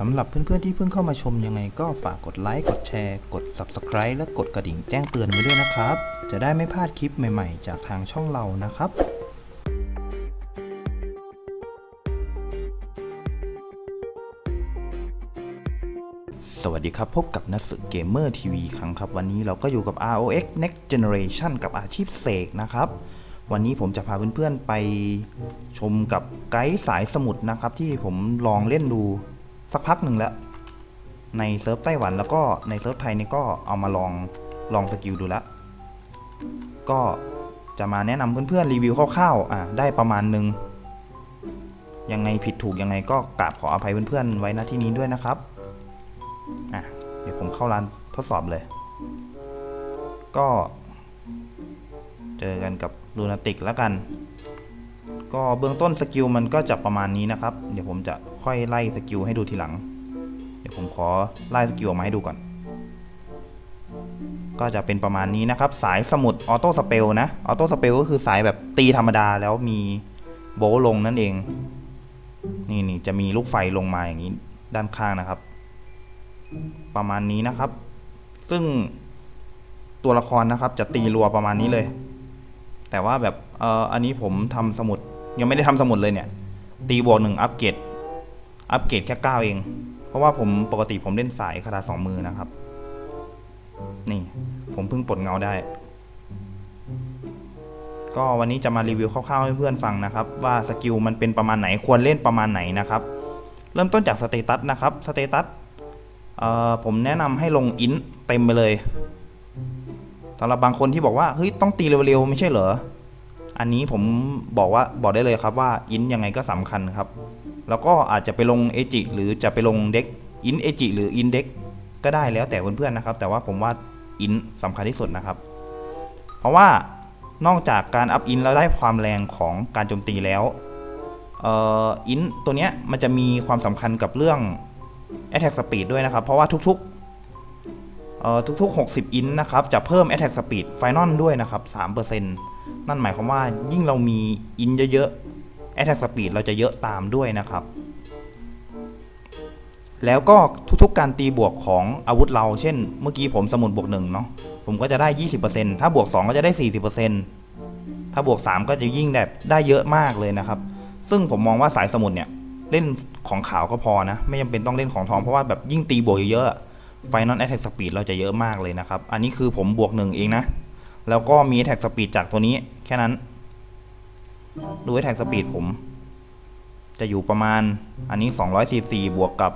สำหรับเพื่อนๆที่เพิ่งเข้ามาชมยังไงก็ฝากกดไลค์ กดแชร์ กด Subscribe และกดกระดิ่งแจ้งเตือนไว้ด้วยนะครับ จะได้ไม่พลาดคลิปใหม่ๆ จากทางช่องเรานะครับสวัสดีครับ พบกับนักสือเกมเมอร์ทีวีครั้งครับ วันนี้เราก็อยู่กับ ROX Next Generation กับอาชีพเสกนะครับ วันนี้ผมจะพาเพื่อนๆไปชมกับไกด์สายสมุทรนะครับ ที่ผมลองเล่นดู สักพักหนึ่งแล้ว ในเซิร์ฟไต้หวันแล้วก็ในเซิร์ฟไทยนี่ก็เอามาลองลองสกิลดูแล้วก็จะมาแนะนำเพื่อนๆรีวิวคร่าวๆอะได้ประมาณหนึ่งยังไงผิดถูกยังไงก็กราบขออภัยเพื่อนๆไว้ณที่นี้ด้วยนะครับอะเดี๋ยวผมเข้าร้านทดสอบเลย ก็ เจอกันกับลูนาติกแล้วกัน ก็เบื้องต้นสกิลมันก็จะประมาณนี้นะครับ เดี๋ยวผมจะค่อยไล่สกิลให้ดูทีหลัง เดี๋ยวผมขอไล่สกิลออกมาให้ดูก่อน ก็จะเป็นประมาณนี้นะครับ สายสมุดออโต้สเปลนะ ออโต้สเปลก็คือสายแบบตีธรรมดาแล้วมีโบว์ลงนั่นเอง นี่นี่จะมีลูกไฟลงมาอย่างนี้ด้านข้างนะครับ ประมาณนี้นะครับ ซึ่งตัวละครนะครับจะตีรัวประมาณนี้เลย แต่ว่าแบบเอออันนี้ผมทำสมุด ยังไม่ได้ทำสมุดเลยเนี่ย ตีบวกหนึ่งอัปเกรดอัปเกรดแค่เก้าเอง เพราะว่าผมปกติผมเล่นสายคาถาสองมือนะครับ นี่ ผมเพิ่งปลดเงาได้ ก็วันนี้จะมารีวิวคร่าวๆให้เพื่อนฟังนะครับ ว่าสกิลมันเป็นประมาณไหนควรเล่นประมาณไหนนะครับ เริ่มต้นจากสเตตัสนะครับสเตตัสผมแนะนำให้ลงอินเต็มไปเลยสำหรับบางคนที่บอกว่าเฮ้ยต้องตีเร็วๆไม่ใช่เหรอ อันนี้ผมบอกว่าบอกได้เลยครับว่าอินยังไงก็สำคัญครับ แล้วก็อาจจะไปลงเอจิหรือจะไปลงเด็กอินเอจิหรืออินเด็กก็ได้แล้วแต่เพื่อนๆนะครับ แต่ว่าผมว่าอินสำคัญที่สุดนะครับ เพราะว่านอกจากการอัพอินแล้วได้ความแรงของการโจมตีแล้วอินตัวเนี้ยมันจะมีความสำคัญกับเรื่อง Attack Speed ด้วยนะครับ เพราะว่าทุกๆทุกๆ 60 อินนะครับ จะเพิ่ม Attack Speed Final ด้วยนะครับ 3% นั่นหมายความว่ายิ่งเรามีอินเยอะๆ Attack Speed เราจะเยอะตามด้วยนะครับ แล้วก็ทุกๆการตีบวกของอาวุธเรา เช่น เมื่อกี้ผมสมุนบวกหนึ่งเนาะผมก็จะได้ 20%ถ้าบวก 2 ก็จะได้ 40%ถ้าบวก 3 ก็จะยิ่งแบบได้เยอะมากเลยนะครับ ซึ่งผมมองว่าสายสมุนเนี่ยเล่นของขาวก็พอนะ ไม่จำเป็นต้องเล่นของทองเพราะว่าแบบยิ่งตีบวกเยอะไฟนอลแอ t แทกสปีดเราจะเยอะมากเลยนะครับ อันนี้คือผมบวกหนึ่งเองนะ แล้วก็มีแท็กสปีดจากตัวนี้แค่นั้น ดูแท็กสปีดผม จะอยู่ประมาณอันนี้ 244 บวกกับ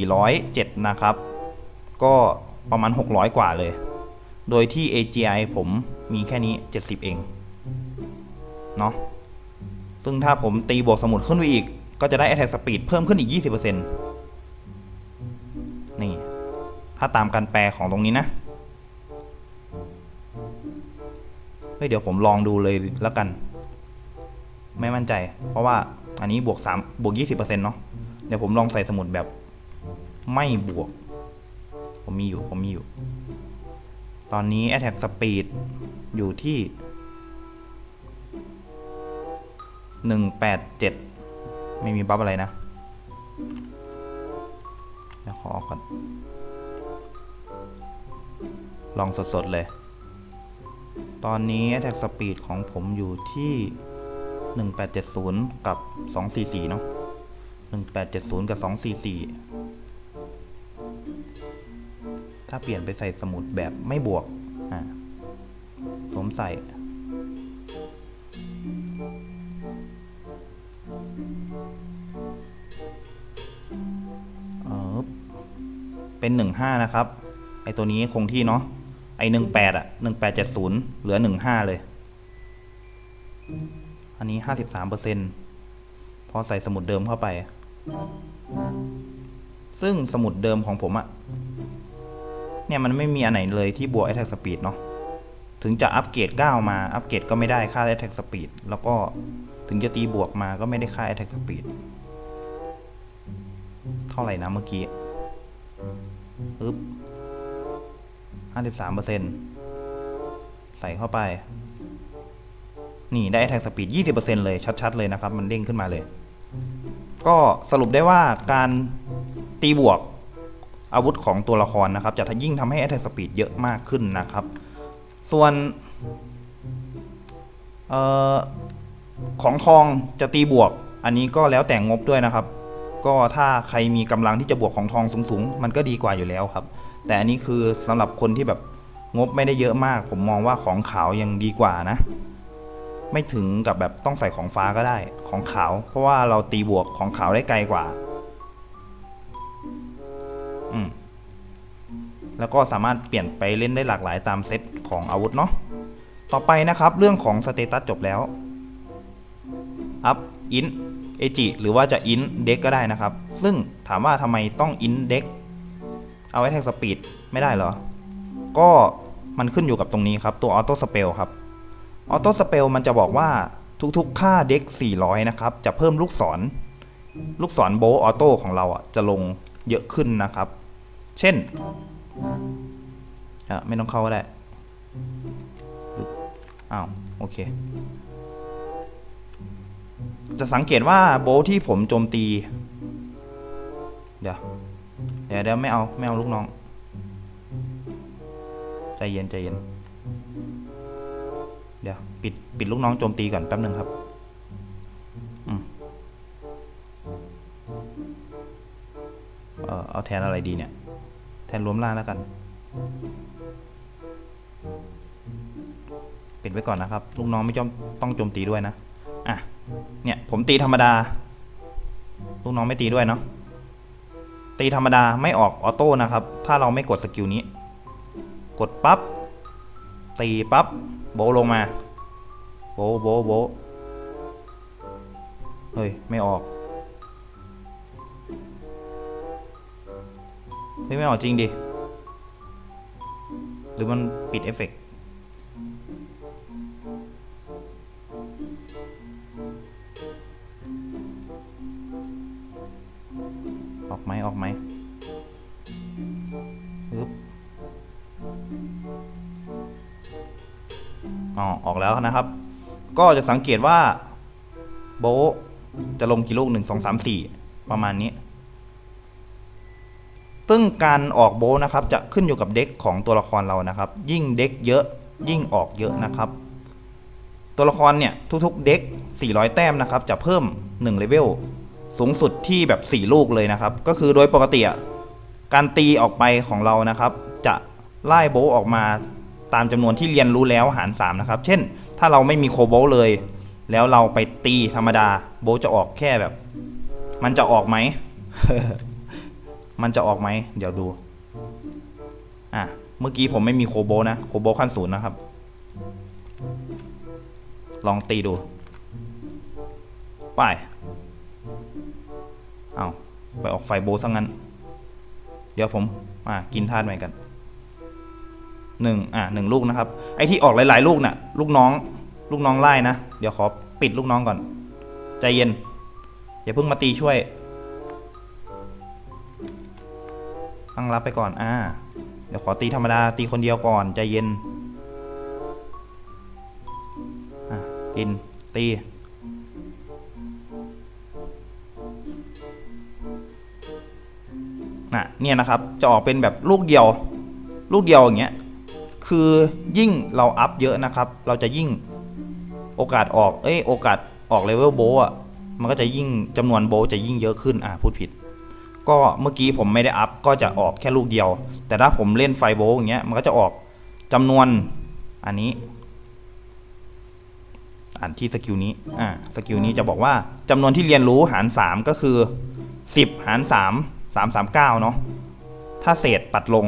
407 นะครับ ก็ประมาณ 600 กว่าเลย โดยที่ AGI ผมมีแค่นี้ 70 เอง เนาะซึ่งถ้าผมตีบวกสมุดขึ้นไปอีก ก็จะได้ attack speed เพิ่มขึ้นอีก 20%นี่ ถ้าตามการแปลของตรงนี้นะ ฮ้ยเดี๋ยวผมลองดูเลยแล้วกัน ไม่มั่นใจ เพราะว่าอันนี้บวก3บวก 20%เนาะเดี๋ยวผมลองใส่สมุดแบบ ไม่บวก ผมมีอยู่ผมมีอยู่ ตอนนี้ attack speed อยู่ที่หนึ่งแปดเจ็ดไม่มีบัฟอะไรนะเดี๋ยวขอออกก่อน ลองสดๆเลย ตอนนี้ attack speed ของผมอยู่ที่ 1870 กับ 244 เนาะ1870 กับ 244 ถ้าเปลี่ยนไปใส่สมุดแบบไม่บวก อะผมใส่เออเป็นหนึ่งห้านะครับ ไอตัวนี้คงที่เนาะ ไอหนึ่งแปดอะหนึ่งแปดเจ็ดศูนย์เหลือหนึ่งห้าเลย อันนี้ห้าสิบสามเปอร์เซ็นพอใส่สมุดเดิมเข้าไป ซึ่งสมุดเดิมของผมอะเนี่ยมันไม่มีอันไหนเลยที่บวก attack speed เนาะถึงจะอัปเกรด9มา อัปเกรดก็ไม่ได้ค่า attack speed แล้วก็ถึงจะตีบวกมาก็ไม่ได้ค่า attack speed เท่าไหร่นะเมื่อกี้ปึ๊บ ห้าสิบสามเปอร์เซ็นใส่เข้าไป นี่ได้ attack speed ยี่สิบเปอร์เซ็นเลยชัด ๆ เลยนะครับ มันเด้งขึ้นมาเลย ก็สรุปได้ว่าการตีบวกอาวุธของตัวละครนะครับ จะยิ่งทำให้ attack speed เยอะมากขึ้นนะครับ ส่วนออของทองจะตีบวก อันนี้ก็แล้วแต่งบด้วยนะครับ ก็ถ้าใครมีกำลังที่จะบวกของทองสูงๆ มันก็ดีกว่าอยู่แล้วครับ แต่อันนี้คือสำหรับคนที่แบบงบไม่ได้เยอะมาก ผมมองว่าของขาวยังดีกว่านะ ไม่ถึงกับแบบต้องใส่ของฟ้าก็ได้ของขาว เพราะว่าเราตีบวกของขาวได้ไกลกว่า อืมแล้วก็สามารถเปลี่ยนไปเล่นได้หลากหลายตามเซตของอาวุธเนาะต่อไปนะครับเรื่องของสเตตัสจบแล้วอัพอินเอจิหรือว่าจะอินเด็กก็ได้นะครับ ซึ่งถามว่าทำไมต้องอินเด็ก เอาไว้แท็กสปีดไม่ได้เหรอ ก็มันขึ้นอยู่กับตรงนี้ครับ ตัวออโต้สเปลครับออโต้สเปลมันจะบอกว่าทุกๆ ค่าเด็ก400 นะครับ จะเพิ่มลูกศร ลูกศรโบออโต้ของเราอะจะลงเยอะขึ้นนะครับ เช่นอะไม่ต้องเข้าก็ได้อ้าวโอเค จะสังเกตว่าโบทที่ผมโจมตี เดี๋ยว เดี๋ยวเดี๋ยวไม่เอาไม่เอาลูกน้อง ใจเย็นใจเย็น เดี๋ยวปิดปิดลูกน้องโจมตีก่อนแป๊บหนึ่งครับเออเอาแทนอะไรดีเนี่ย แทนรวมล่างแล้วกัน ปิดไว้ก่อนนะครับ ลูกน้องไม่จอมต้องโจมตีด้วยนะ อะ เนี่ยผมตีธรรมดา ลูกน้องไม่ตีด้วยเนาะ ตีธรรมดาไม่ออกออโต้นะครับ ถ้าเราไม่กดสกิลนี้ กดปับ๊บตีปับ๊บโบลงมาโบโบโบเฮ้ย ไม่ออกเฮ้ยไม่ออกจริงดิ หรือมันปิดเอฟเฟกต์ ออกไหมออกไหมปึ๊บอ๋อออกแล้วนะครับ ก็จะสังเกตว่าโบจะลงกี่ลูกหนึ่งสองสามสี่ประมาณนี้ซึ่งการออกโบนะครับจะขึ้นอยู่กับเด็กของตัวละครเรานะครับ ยิ่งเด็กเยอะยิ่งออกเยอะนะครับ ตัวละครเนี่ยทุกๆเด็ก400 แต้มนะครับ จะเพิ่ม1เลเวล สูงสุดที่แบบ 4 ลูกเลยนะครับ ก็คือโดยปกติการตีออกไปของเรานะครับ จะไล่โบออกมาตามจำนวนที่เรียนรู้แล้วหาร 3 นะครับ เช่น ถ้าเราไม่มีโคโบเลย แล้วเราไปตีธรรมดาโบจะออกแค่แบบ มันจะออกไหม มันจะออกไหม เดี๋ยวดู อะ เมื่อกี้ผมไม่มีโคโบนะ โคโบขั้นศูนย์นะครับ ลองตีดู ไป เอาไปออกไฟโบซะงั้น เดี๋ยวผมอ่ากินธาตุใหม่กันหนึ่งอ่าหนึ่งลูกนะครับ ไอที่ออกหลายๆ ลูกน่ะ ลูกน้อง ลูกน้องไล่นะ เดี๋ยวขอปิดลูกน้องก่อน ใจเย็น อย่าเพิ่งมาตีช่วย ตั้งรับไปก่อน อ่า เดี๋ยวขอตีธรรมดา ตีคนเดียวก่อน ใจเย็น อะ กิน ตี น่ะเนี่ยนะครับจะออกเป็นแบบลูกเดียว ลูกเดียวอย่างเงี้ยคือยิ่งเราอัพเยอะนะครับ เราจะยิ่งโอกาสออกเอ้ยโอกาสออกเลเวลโบว์อะมันก็จะยิ่งจำนวนโบว์จะยิ่งเยอะขึ้นอะพูดผิด ก็เมื่อกี้ผมไม่ได้อัพก็จะออกแค่ลูกเดียว แต่ถ้าผมเล่นไฟโบว์อย่างเงี้ยมันก็จะออกจำนวนอันนี้ อ่านที่สกิลนี้อ่าสกิลนี้จะบอกว่าจำนวนที่เรียนรู้หาร 3 ก็คือ 10 หาร 3 3 3 9 เนาะถ้าเศษปัดลง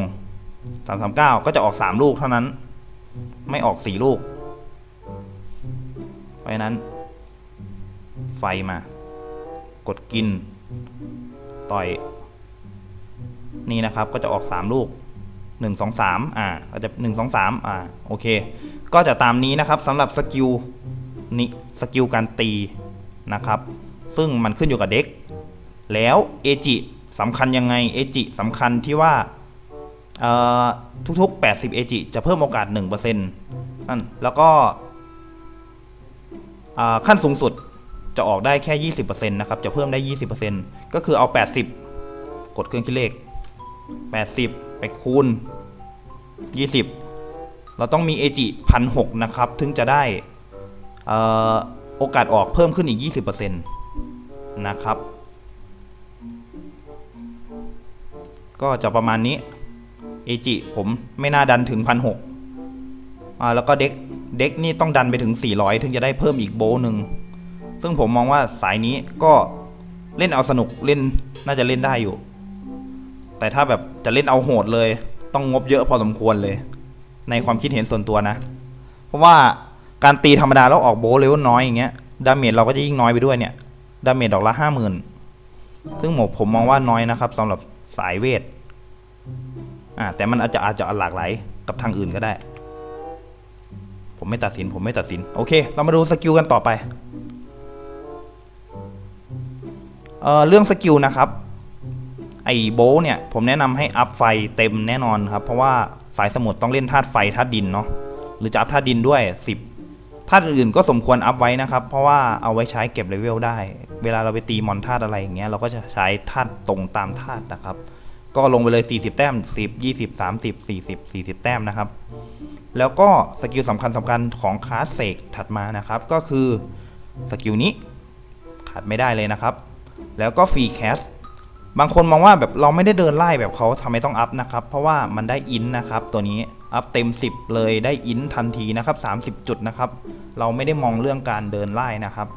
3 3 9 ก็จะออก 3 ลูกเท่านั้น ไม่ออก 4 ลูก เพราะนั้น ไฟมา กดกิน ต่อย นี่นะครับก็จะออก 3 ลูก 1 2 3 อ่าก็จะ 1 2 3 อ่า โอเค ก็จะตามนี้นะครับสำหรับสกิลนี่สกิลการตีนะครับ ซึ่งมันขึ้นอยู่กับเด็ก แล้วเอจิ สำคัญยังไงเอจิสำคัญที่ว่าทุกๆ 80 เอจิจะเพิ่มโอกาส 1%นั่นแล้วก็ขั้นสูงสุดจะออกได้แค่ 20%นะครับ จะเพิ่มได้ 20%ก็คือเอา 80 กดเครื่องคิดเลข 80 ไปคูณ 20 เราต้องมีเอจิพันหนะครับ ถึงจะได้โอกาสออกเพิ่มขึ้นอีก 20%นะครับ ก็จะประมาณนี้เอจิผมไม่น่าดันถึงพันหกอ่าแล้วก็เด็กเด็กนี่ต้องดันไปถึง 400 ถึงจะได้เพิ่มอีกโบหนึ่งซึ่งผมมองว่าสายนี้ก็เล่นเอาสนุกเล่นน่าจะเล่นได้อยู่ แต่ถ้าแบบจะเล่นเอาโหดเลย ต้องงบเยอะพอสมควรเลย ในความคิดเห็นส่วนตัวนะ เพราะว่าการตีธรรมดาแล้วออกโบเลเวลน้อยอย่างเงี้ยดาเมจเราก็จะยิ่งน้อยไปด้วยเนี่ยดาเมจดอกละห้าหมื่นซึ่งผมผมมองว่าน้อยนะครับสำหรับ สายเวทอ่าแต่มันอาจจะอาจจะหลากหลายกับทางอื่นก็ได้ ผมไม่ตัดสินผมไม่ตัดสิน โอเค เรามาดูสกิลกันต่อไปเอ่อเรื่องสกิลนะครับไอ้โบเนี่ยผมแนะนำให้อัพไฟเต็มแน่นอนครับ เพราะว่าสายสมุทรต้องเล่นธาตุไฟธาตุดินเนาะหรือจะอัพธาตุดินด้วย 10 ธาตุอื่นๆก็สมควรอัพไว้นะครับ เพราะว่าเอาไว้ใช้เก็บเลเวลได้ เวลาเราไปตีมอนธาตุอะไรอย่างเงี้ยเราก็จะใช้ธาตุตรงตามธาตุนะครับ ก็ลงไปเลย 40 แต้ม 10 20 30 40 40 แต้มนะครับ แล้วก็สกิลสำคัญสำคัญของคาสเซกถัดมานะครับ ก็คือสกิลนี้ขาดไม่ได้เลยนะครับ แล้วก็ฟรีแคสบางคนมองว่าแบบเราไม่ได้เดินไล่แบบเขาทำไมต้องอัพนะครับ เพราะว่ามันได้อินนะครับตัวนี้ อัพเต็ม 10 เลยได้อินทันทีนะครับ 30 จุดนะครับ เราไม่ได้มองเรื่องการเดินไล่นะครับ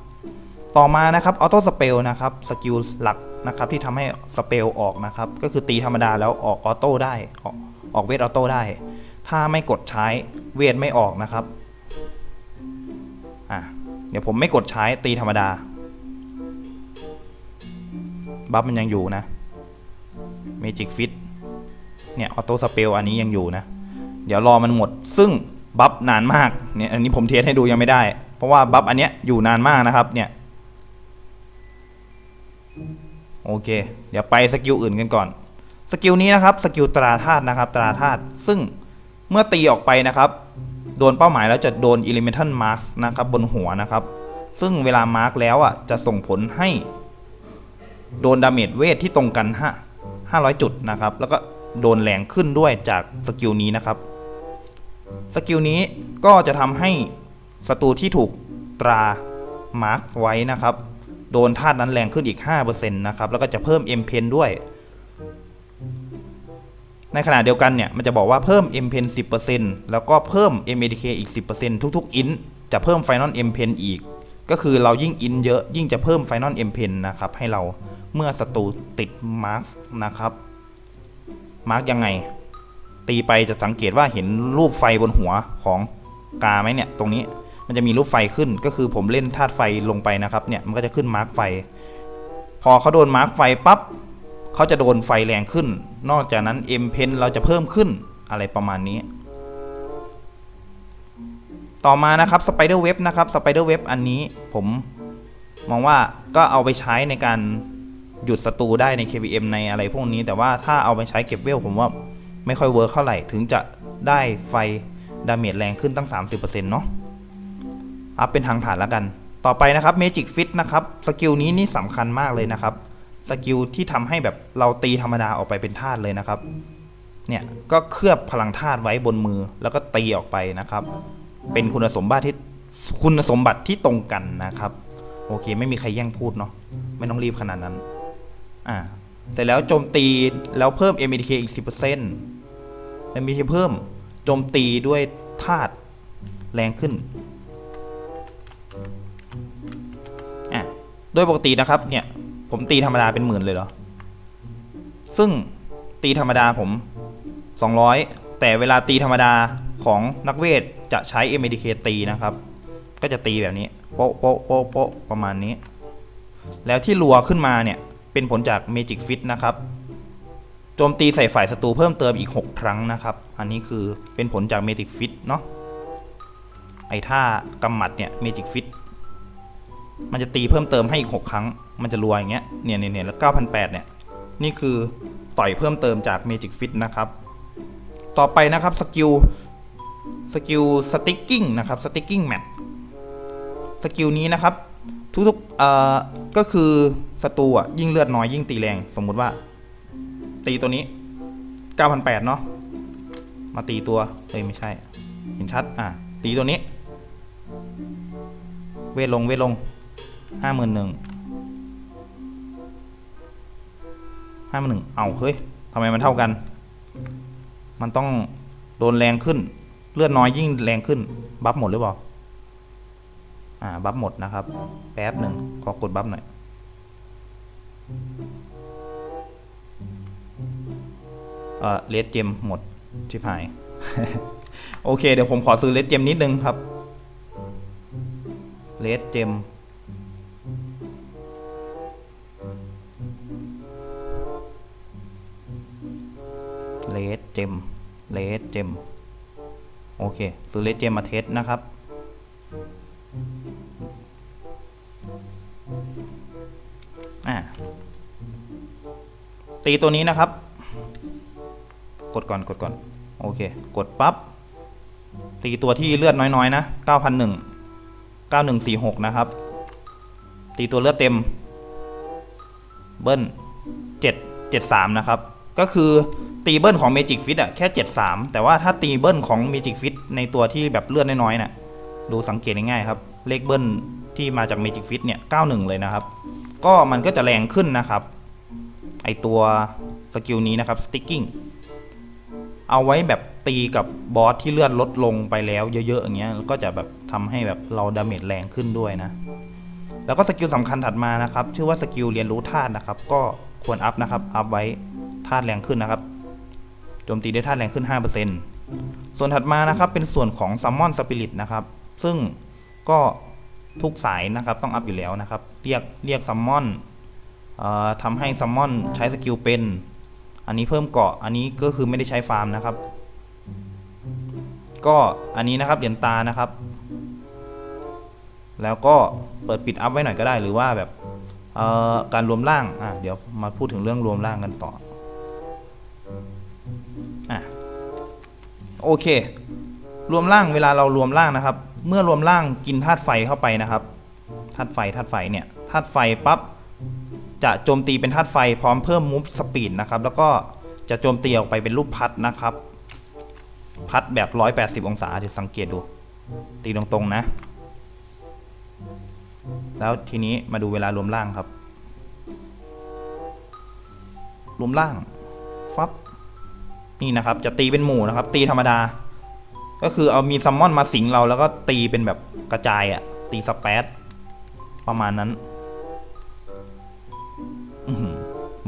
ต่อมานะครับออโต้สเปลนะครับสกิลหลักนะครับที่ทำให้สเปลออกนะครับ ก็คือตีธรรมดาแล้วออกออโต้ได้ออกออกเวทออโต้ได้ ถ้าไม่กดใช้เวทไม่ออกนะครับอะเดี๋ยวผมไม่กดใช้ตีธรรมดา บัฟมันยังอยู่นะเมจิกฟิตเนี่ยออโต้สเปลอันนี้ยังอยู่นะ เดี๋ยวรอมันหมด ซึ่งบัฟนานมากเนี่ยอันนี้ผมเทสให้ดูยังไม่ได้ เพราะว่าบัฟอันเนี้ยอยู่นานมากนะครับเนี่ยโอเค เดี๋ยวไปสกิลอื่นกันก่อน สกิลนี้นะครับสกิลตราธาตุนะครับ ตราธาตุซึ่งเมื่อตีออกไปนะครับ โดนเป้าหมายแล้วจะโดน elemental mark นะครับบนหัวนะครับ ซึ่งเวลามาร์กแล้วอะจะส่งผลให้โดนดาเมจเวทที่ตรงกัน5 500 จุดนะครับ แล้วก็โดนแรงขึ้นด้วยจากสกิลนี้นะครับ สกิลนี้ก็จะทำให้ศัตรูที่ถูกตรามาร์กไว้นะครับ โดนธาตุนั้นแรงขึ้นอีก 5%นะครับ แล้วก็จะเพิ่ม M pen ด้วย ในขณะเดียวกันเนี่ย มันจะบอกว่าเพิ่ม M pen 10%แล้วก็เพิ่ม MADK อีก 10%ทุกๆ อินจะเพิ่ม Final M pen อีก ก็คือเรายิ่งอินเยอะยิ่งจะเพิ่ม Final M pen นะครับ ให้เราเมื่อศัตรูติดมาร์กนะครับ มาร์กยังไง ตีไปจะสังเกตว่าเห็นรูปไฟบนหัวของกาไหมเนี่ยตรงนี้มันจะมีรูปไฟขึ้นก็คือผมเล่นธาตุไฟลงไปนะครับเนี่ยมันก็จะขึ้นมาร์กไฟ พอเขาโดนมาร์กไฟปั๊บเขาจะโดนไฟแรงขึ้น นอกจากนั้นเอ็มเพนเราจะเพิ่มขึ้นอะไรประมาณนี้ ต่อมานะครับสไปเดอร์เว็บนะครับสไปเดอร์เว็บอันนี้ผมมองว่าก็เอาไปใช้ในการหยุดศัตรูได้ใน KVM ในอะไรพวกนี้ แต่ว่าถ้าเอาไปใช้เก็บเวลผมว่า ไม่ค่อยเวิร์คเท่าไหร่ถึงจะได้ไฟดาเมจแรงขึ้นตั้ง 30%เนาะอัพเป็นทางผ่านแล้วกัน ต่อไปนะครับ Magic Fit นะครับสกิลนี้นี่สำคัญมากเลยนะครับสกิลที่ทำให้แบบเราตีธรรมดาออกไปเป็นธาตุเลยนะครับ เนี่ยก็เคลือบพลังธาตุไว้บนมือแล้วก็ตีออกไปนะครับ เป็นคุณสมบัติที่คุณสมบัติที่ตรงกันนะครับ โอเคไม่มีใครแย่งพูดเนาะไม่ต้องรีบขนาดนั้น อ่าเสร็จแล้วโจมตีแล้วเพิ่ม MDK อีก 10% MDK เพิ่มโจมตีด้วยธาตุแรงขึ้นอะโดยปกตินะครับเนี่ยผมตีธรรมดาเป็นหมื่นเลยเหรอ ซึ่งตีธรรมดาผม 200 แต่เวลาตีธรรมดาของนักเวทจะใช้ MDK ตีนะครับ ก็จะตีแบบนี้ โป๊ะโป๊ะโป๊ะโป๊ะประมาณนี้ แล้วที่รัวขึ้นมาเนี่ย เป็นผลจาก Magic Fit นะครับ โจมตีใส่ฝ่ายศัตรูเพิ่มเติมอีก 6 ครั้งนะครับ อันนี้คือเป็นผลจาก Magic Fit เนาะไอ้ท่ากำหมัดเนี่ย Magic Fit มันจะตีเพิ่มเติมให้อีก 6 ครั้ง มันจะรัวอย่างเงี้ยเนี่ยเนี่ยเนี่ยแล้ว9,800เนี่ยนี่คือต่อยเพิ่มเติมจาก Magic Fit นะครับ ต่อไปนะครับสกิลสกิล Sticking นะครับ Sticking Match สกิลนี้นะครับทุกๆเอ่อก็คือศัตรูอะยิ่งเลือดน้อยยิ่งตีแรง สมมุติว่า ตีตัวนี้เก้าพันแปดเนาะ มาตีตัวเอ้ย ไม่ใช่ เห็นชัด อะ ตีตัวนี้ เวทลง เวทลงห้าหมื่นหนึ่งห้าหมื่นหนึ่งเอาเฮ้ยทำไมมันเท่ากัน มันต้องโดนแรงขึ้น เลือดน้อยยิ่งแรงขึ้น บัฟหมดหรือเปล่า อ่า บัฟหมดนะครับ แป๊บหนึ่งขอกดบัฟหน่อย เอ่อเลดเจมหมดชิบหาย โอเค เดี๋ยวผมขอซื้อเลดเจมนิดนึงครับเลดเจมเลดเจมเลดเจมโอเค ซื้อเลดเจมมาเทสนะครับอ่าตีตัวนี้นะครับ กดก่อนกดก่อนโอเค กดปั๊บตีตัวที่เลือดน้อยๆนะ 9,001 9146 นะครับ ตีตัวเลือดเต็ม เบิ้ล7 73 นะครับ ก็คือตีเบิ้ลของ Magic Fit อะแค่ 73 แต่ว่าถ้าตีเบิ้ลของ Magic Fit ในตัวที่แบบเลือดน้อยๆน่ะดูสังเกตง่ายๆครับ เลขเบิ้ลที่มาจาก Magic Fit เนี่ย 91 เลยนะครับ ก็มันก็จะแรงขึ้นนะครับ ไอตัวสกิลนี้นะครับ sticking เอาไว้แบบตีกับบอสที่เลือดลดลงไปแล้วเยอะๆอย่างเงี้ยก็จะแบบทำให้แบบเราดาเมจแรงขึ้นด้วยนะ แล้วก็สกิลสำคัญถัดมานะครับ ชื่อว่าสกิลเรียนรู้ธาตุนะครับ ก็ควรอัพนะครับ อัพไว้ธาตุแรงขึ้นนะครับโจมตีได้ธาตุแรงขึ้น 5%ส่วนถัดมานะครับเป็นส่วนของซัมมอนสปิริตนะครับ ซึ่งก็ทุกสายนะครับต้องอัพอยู่แล้วนะครับ เรียกเรียกซัมมอนทำให้ซัมมอนใช้สกิลเป็น อันนี้เพิ่มเกาะอันนี้ก็คือไม่ได้ใช้ฟาร์มนะครับ ก็อันนี้นะครับเหรียญตานะครับ แล้วก็เปิดปิดอัพไว้หน่อยก็ได้หรือว่าแบบเอ่อการรวมร่างอะเดี๋ยวมาพูดถึงเรื่องรวมร่างกันต่ออะโอเค รวมร่างเวลาเรารวมร่างนะครับ เมื่อรวมร่างกินธาตุไฟเข้าไปนะครับธาตุไฟธาตุไฟเนี่ยธาตุไฟปั๊บ จะโจมตีเป็นธาตุไฟพร้อมเพิ่มมูฟสปีดนะครับ แล้วก็จะโจมตีออกไปเป็นรูปพัดนะครับ พัดแบบ 180 องศาเดี๋ยวสังเกตดู ตีตรงๆนะ แล้วทีนี้มาดูเวลารวมล่างครับ รวมล่าง ฟับ นี่นะครับ จะตีเป็นหมู่นะครับ ตีธรรมดา ก็คือเอามีซัมมอนมาสิงเราแล้วก็ตีเป็นแบบกระจายอะตีสเปซประมาณนั้น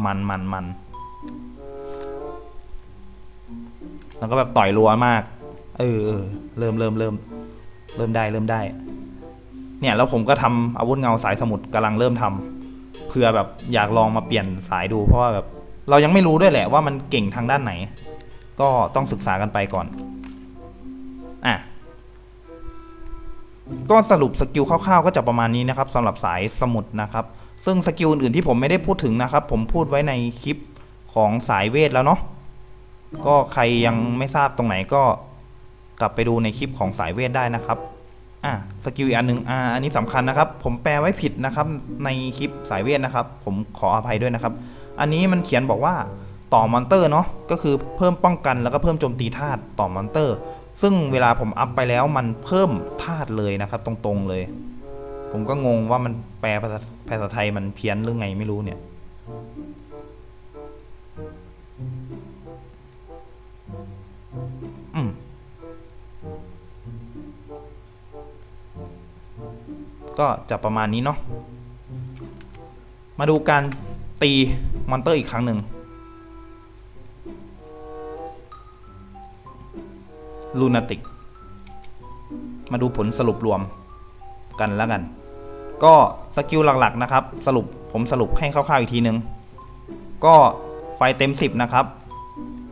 มันมันมันแล้วก็แบบต่อยรัวมาก เออเออเริ่มเริ่มเริ่มเริ่มได้เริ่มได้ เนี่ยแล้วผมก็ทำอาวุธเงาสายสมุทรกำลังเริ่มทำเพื่อแบบอยากลองมาเปลี่ยนสายดู เพราะว่าแบบเรายังไม่รู้ด้วยแหละว่ามันเก่งทางด้านไหน ก็ต้องศึกษากันไปก่อน อะ ก็สรุปสกิลคร่าวๆก็จะประมาณนี้นะครับสำหรับสายสมุดนะครับ ซึ่งสกิลอื่นๆที่ผมไม่ได้พูดถึงนะครับ ผมพูดไว้ในคลิปของสายเวทแล้วเนาะก็ใครยังไม่ทราบตรงไหนก็กลับไปดูในคลิปของสายเวทได้นะครับอะสกิลอีกอันหนึ่งอ่าอันนี้สำคัญนะครับ ผมแปลไว้ผิดนะครับในคลิปสายเวทนะครับ ผมขออภัยด้วยนะครับ อันนี้มันเขียนบอกว่าต่อมอนเตอร์เนาะก็คือเพิ่มป้องกันแล้วก็เพิ่มโจมตีธาตุต่อมอนเตอร์ ซึ่งเวลาผมอัพไปแล้วมันเพิ่มธาตุเลยนะครับ ตรงๆเลย ผมก็งงว่ามันแปลภาษาภาษาไทยมันเพี้ยนหรือไงไม่รู้เนี่ย อืมก็จะประมาณนี้เนาะ มาดูการตีมอนเตอร์อีกครั้งหนึ่งลูนาติก มาดูผลสรุปรวมกันแล้วกัน ก็สกิลหลักๆนะครับ สรุปผมสรุปให้คร่าวๆอีกทีนึง ก็ไฟเต็ม 10 นะครับ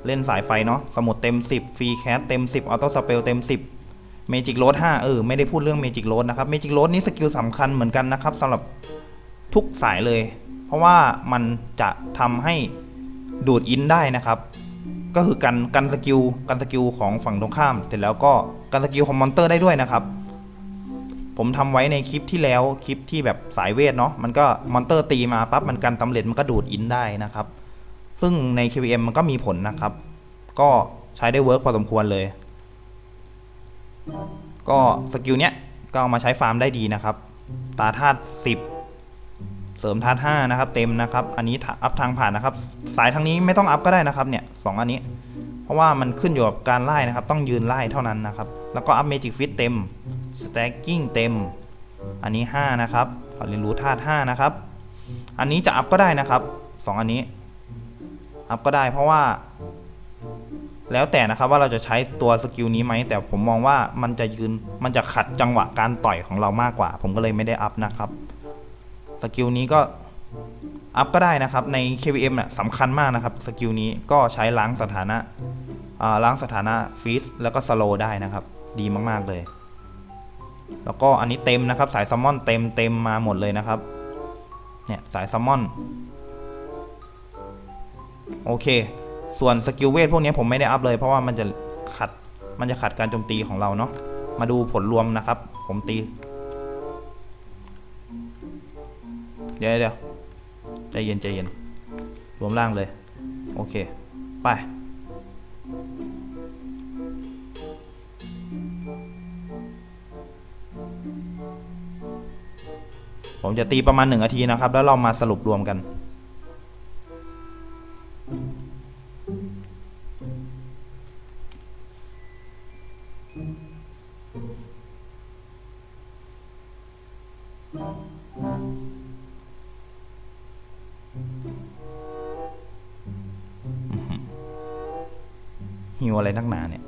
เล่นสายไฟเนาะสมุดเต็ม 10 ฟรีแคสเต็ม 10 ออโต้สเปลเต็ม 10 เมจิกโรด5เออ ไม่ได้พูดเรื่องเมจิกโรดนะครับ เมจิกโรดนี้สกิลสำคัญเหมือนกันนะครับสำหรับทุกสายเลย เพราะว่ามันจะทำให้ดูดอินได้นะครับ ก็คือกันกันสกิลกันสกิลของฝั่งตรงข้าม เสร็จแล้วก็กันสกิลของมอนเตอร์ได้ด้วยนะครับ ผมทำไว้ในคลิปที่แล้วคลิปที่แบบสายเวทเนาะมันก็มอนเตอร์ตีมาปั๊บมันกันตำเร็จมันก็ดูดอินได้นะครับ ซึ่งใน KVM มันก็มีผลนะครับ ก็ใช้ได้เวิร์กพอสมควรเลย ก็สกิลเนี้ยก็เอามาใช้ฟาร์มได้ดีนะครับ ตาธาตุ10 เสริมธาตุ5นะครับ เต็มนะครับ อันนี้อัพทางผ่านนะครับ สายทางนี้ไม่ต้องอัพก็ได้นะครับเนี่ยสองอันนี้ เพราะว่ามันขึ้นอยู่กับการไล่นะครับ ต้องยืนไล่เท่านั้นนะครับ แล้วก็อัพเมจิกฟิตเต็มสแต็กกิ้งเต็ม อันนี้ 5 นะครับขอเรียนรู้ธาตุ5นะครับ อันนี้จะอัพก็ได้นะครับ 2 อันนี้ อัพก็ได้เพราะว่า แล้วแต่นะครับว่าเราจะใช้ตัวสกิลนี้ไหม แต่ผมมองว่ามันจะยืน มันจะขัดจังหวะการต่อยของเรามากกว่า ผมก็เลยไม่ได้อัพนะครับ สกิลนี้ก็อัพก็ได้นะครับ ใน KVM น่ะสำคัญมากนะครับ สกิลนี้ก็ใช้ล้างสถานะล้างสถานะฟีสแล้วก็สโลได้นะครับ ดีมาก ๆ เลย แล้วก็อันนี้เต็มนะครับ สายซัมมอนเต็มเต็มมาหมดเลยนะครับ เนี่ยสายซัมมอน โอเค ส่วนสกิลเวทพวกนี้ผมไม่ได้อัพเลยเพราะว่ามันจะขัด มันจะขัดการโจมตีของเราเนาะ มาดูผลรวมนะครับ ผมตี เดี๋ยวเดี๋ยวใจเย็นใจเย็น รวมล่างเลย โอเค ไป ผมจะตีประมาณหนึ่งนาทีนะครับ แล้วเรามาสรุปรวมกันหิวอะไรนักหนาเนี่ย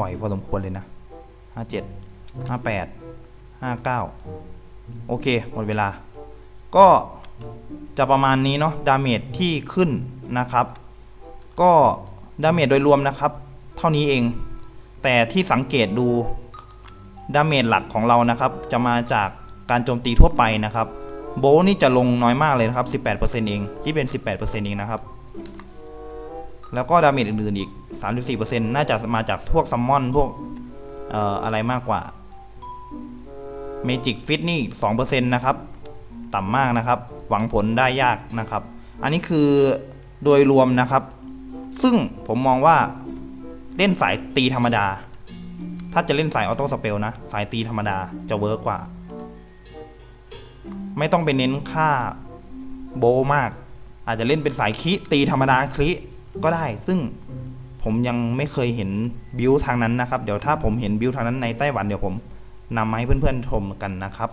บ่อยพอสมควรเลยนะห้าเจ็ดห้าแปดห้าเก้าโอเค หมดเวลา ก็จะประมาณนี้เนาะดาเมจที่ขึ้นนะครับ ก็ดาเมจโดยรวมนะครับ เท่านี้เอง แต่ที่สังเกตดูดาเมจหลักของเรานะครับ จะมาจากการโจมตีทั่วไปนะครับ โบนี่จะลงน้อยมากเลยนะครับ 18%เองที่เป็น 18%เองนะครับ แล้วก็ดาเมจอื่นๆอีก 34%น่าจะมาจากพวกซัมมอนพวกเอ่ออะไรมากกว่าเมจิกฟิตนี่ 2%นะครับ ต่ำมากนะครับ หวังผลได้ยากนะครับ อันนี้คือโดยรวมนะครับ ซึ่งผมมองว่าเล่นสายตีธรรมดา ถ้าจะเล่นสายออโต้สเปลนะ สายตีธรรมดาจะเวิร์กกว่า ไม่ต้องไปเน้นค่าโบมาก อาจจะเล่นเป็นสายคิตีธรรมดาคลิ ก็ได้ ซึ่งผมยังไม่เคยเห็นบิวทางนั้นนะครับ เดี๋ยวถ้าผมเห็นบิวทางนั้นในไต้หวันเดี๋ยวผมนำมาให้เพื่อนๆชมกันนะครับ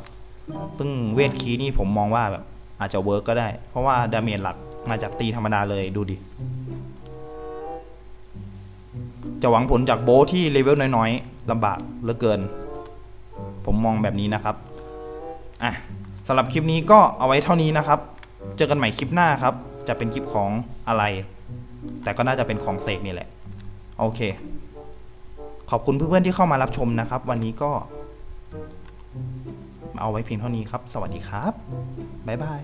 ซึ่งเวทคีย์นี่ผมมองว่าแบบอาจจะเวิร์กก็ได้ เพราะว่าดาเมจหลักมาจากตีธรรมดาเลยดูดิ จะหวังผลจากโบที่เลเวลน้อยๆลำบากเหลือเกิน ผมมองแบบนี้นะครับ อะสำหรับคลิปนี้ก็เอาไว้เท่านี้นะครับ เจอกันใหม่คลิปหน้าครับ จะเป็นคลิปของอะไร แต่ก็น่าจะเป็นของเสกนี่แหละ โอเค ขอบคุณเพื่อนๆที่เข้ามารับชมนะครับ วันนี้ก็ เอาไว้เพียงเท่านี้ครับ สวัสดีครับ บ๊ายบาย